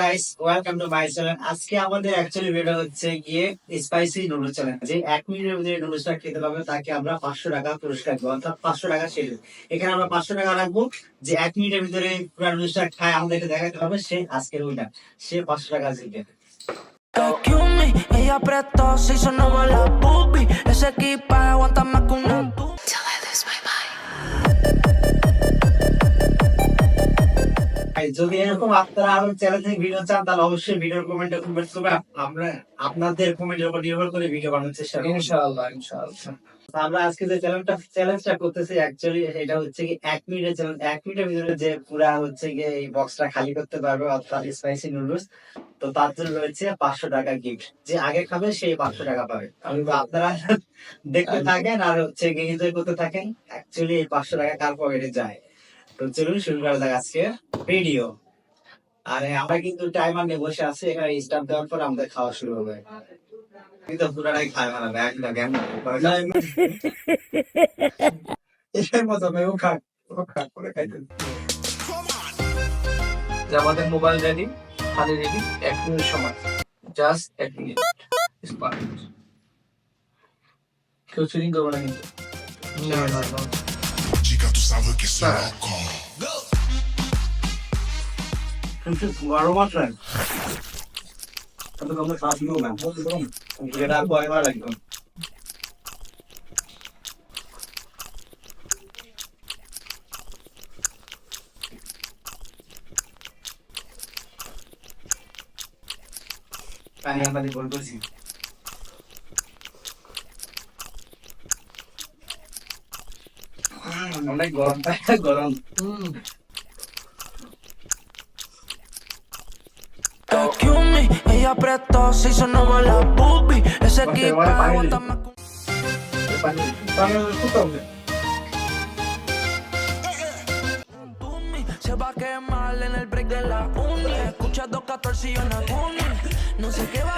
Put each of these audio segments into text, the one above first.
Guys welcome to my channel আজকে আমাদের actually video হচ্ছে গিয়ে স্পাইসি নুডলস চ্যানেল যে এক মিনিটের মধ্যে নুডলসটা খেতে পারবে তাকে আমরা পাঁচশো টাকা পুরস্কার দেবো। অর্থাৎ পাঁচশো টাকা শেষ এখানে আমরা পাঁচশো টাকা রাখব। যে এক মিনিটের ভিতরে পুরো নুডলসটা খায় আমাদেরকে দেখাতে হবে সে আজকের উইনার সে পাঁচশো টাকা জিতবে ella apretó, se hizo nuevo la boobie. Ese equipaje aguanta más que una যদি এরকম আপনারা আরও চ্যানেল থেকে ভিডিও চান তাহলে অবশ্যই ভিডিওর কমেন্টে কমেন্ট করবে আমরা আপনাদের কমেন্টের উপর নির্ভর করে ভিডিও বানানোর চেষ্টা করব। ইনশাআল্লাহ ইনশাআল্লাহ। আমরা আজকে যে চ্যালেঞ্জটা চ্যালেঞ্জটা করতেছি অ্যাকচুয়ালি এটা হচ্ছে কি এক মিনিটের চ্যালেঞ্জ এক মিনিটের ভিতরে যে পুরা হচ্ছে কি এই বক্সটা খালি করতে পারবে অর্থাৎ স্পাইসি নুডলস তো তার জন্য রয়েছে পাঁচশো টাকা গিফট যে আগে খাবে সেই পাঁচশো টাকা পাবে। তো আপনারা দেখতে থাকেন আর হচ্ছে এনজয় করতে থাকেন। অ্যাকচুয়ালি এই পাঁচশো টাকা কার পকেটে যায়? তো চলুন শুরু করা যাক আজকে ভিডিও আর, আমরা কিন্তু টাইমার নিয়ে বসে আছি, এখানে স্টার্ট দেওয়ার পর আমাদের খাওয়া শুরু হবে। কিন্তু পুরাটাই খায় মানে ব্যাগ না কেমন এর মতো মেয়েও খাক ও খাক করে খাইতে আমাদের মোবাইল রেডি হাতে রেডি এক মিনিট সময়। জাস্ট এক মিনিট। স্পার্ট কেউ চুরিং করব না কিন্তু? Sabes que soy loco. কিন্তু গরম আছে অনেক গরম গরম Excuse me, ella apretó, se hizo nuevo la boobie. Ese Ok, equipaje bueno, para aguanta él. más que un. পানি পানি শুকাও Boomie. Se va a quemar en el break de la uni. Escucha 214 y una uni. No sé qué va.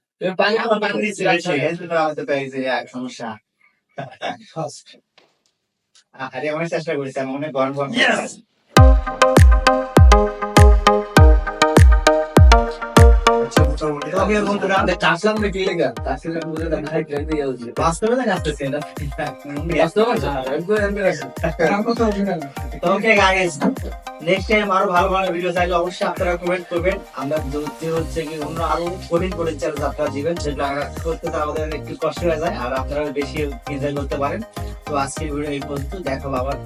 আরে আমি চেষ্টা করেছি আমি অনেক গরম গরম বাস্তবে নেক্সট টাইম আরও ভালো ভালো ভিডিও চাইলে অবশ্যই আপনারা কমেন্ট করবেন। আমরা যদি হচ্ছে কি অন্য আরও কঠিন কঠিন চ্যালেঞ্জ আপনারা দিবেন সেগুলো করতে তো আমাদের একটু কষ্ট হয়ে যায়, আর আপনারা বেশি এনজয় করতে পারেন। তো আজকে ভিডিও এই পর্যন্ত, দেখো আবার